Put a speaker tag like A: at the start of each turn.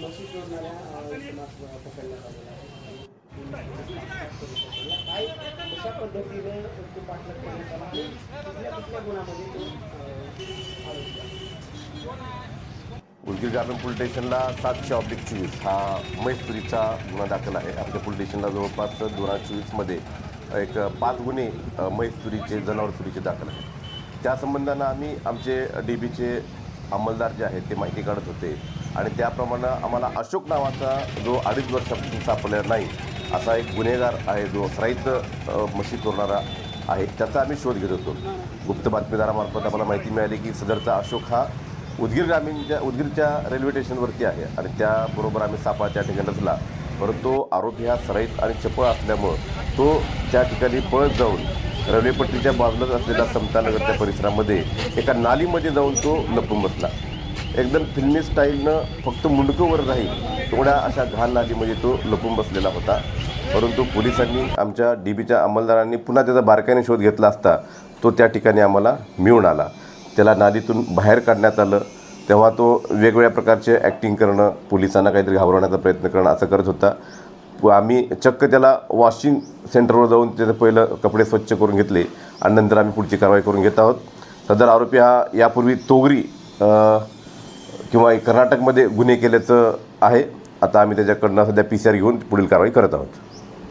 A: म्हशी चोरणाऱ्या पकडण्यात आलेला आहे काय कशा पद्धतीने तो पाठलाग करण्यात आला आणि कुठल्या कुठल्या गुणामध्ये तो
B: उदगीर ग्रामीण पोलीस स्टेशनला सातशे ऑब्लिक चोवीस हा मैसुरीचा गुन्हा दाखल आहे. आमच्या पोलीस स्टेशनला जवळपास दोन हजार चोवीसमध्ये एक पाच गुन्हे अ, म्हैसुरीचे जनावर चोरीचे दाखल आहेत. त्या संबंधानं आम्ही आमचे डी बीचे अंमलदार जे आहेत ते माहिती काढत होते. आणि त्याप्रमाणे आम्हाला अशोक नावाचा जो अडीच वर्षापासून सापडलेला नाही असा एक गुन्हेगार आहे जो सराईत मशी करणारा चोरणारा आहे त्याचा आम्ही शोध घेत होतो. गुप्त बातमीदारामार्फत आम्हाला माहिती मिळाली की सदरचा अशोक हा उदगीर ग्रामीणच्या उदगीरच्या रेल्वे स्टेशनवरती आहे आणि त्याबरोबर आम्ही सापळा त्या ठिकाणी रचला परंतु आरोपी हा सराईत आणि चपळ असल्यामुळं तो त्या ठिकाणी पळत जाऊन रेल्वेपट्टीच्या बाजूलाच असलेल्या समतानगरच्या परिसरामध्ये एका नालीमध्ये जाऊन तो लपून बसला. एकदम फिल्मी स्टाईलनं फक्त मुंडकंवर राहील तेवढ्या अशा घाण नालीमध्ये तो लपून बसलेला होता. परंतु पोलिसांनी आमच्या डी बीच्या अंमलदारांनी पुन्हा त्याचा बारकाईने शोध घेतला असता तो त्या ठिकाणी आम्हाला मिळून आला. त्याला नालीतून बाहेर काढण्यात आलं. तेव्हा तो वेगवेगळ्या प्रकारचे ॲक्टिंग करणं पोलिसांना काहीतरी घाबरवण्याचा प्रयत्न करणं असं करत होता. आम्ही चक्क त्याला वॉशिंग सेंटरवर जाऊन त्याचं पहिलं कपडे स्वच्छ करून घेतले आणि नंतर आम्ही पुढची कारवाई करून घेत आहोत. सदर आरोपी हा यापूर्वी तोगरी किंवा कर्नाटकमध्ये गुन्हे केल्याचं आहे. आता आम्ही त्याच्याकडनं सध्या पी सी आर घेऊन पुढील कारवाई करत आहोत.